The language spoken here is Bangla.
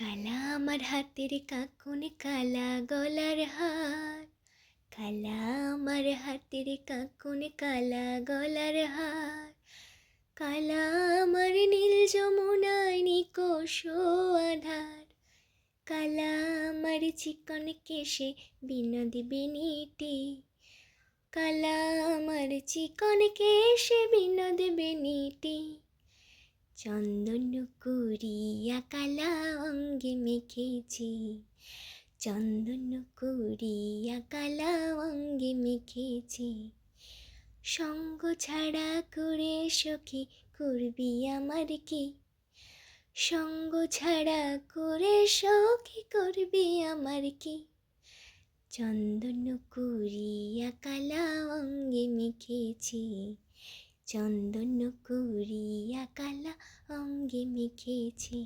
কালা আমার হাতের কাকুন কালা গলার হার কালা আমার হাতের কাকুন কালা গলার হার কালা আমার নীল যমুনায় নিকোষ আধার কালা আমার চিকন কেশে বিনোদ বেনিটি কালা আমার চিকন কেশে বিনোদ বেনিটি চন্দন করিয়া কালা অঙ্গে মেখেছি চন্দন করিয়া কালা অঙ্গে মেখেছি সঙ্গ ছাড়া করে সখী করবি আমার কি? সঙ্গ ছাড়া করে সখী করবি আমার কি? চন্দন করিয়া কালা অঙ্গে মেখেছি চন্দন কুড়িয়া কালা অঙ্গে মেখেছি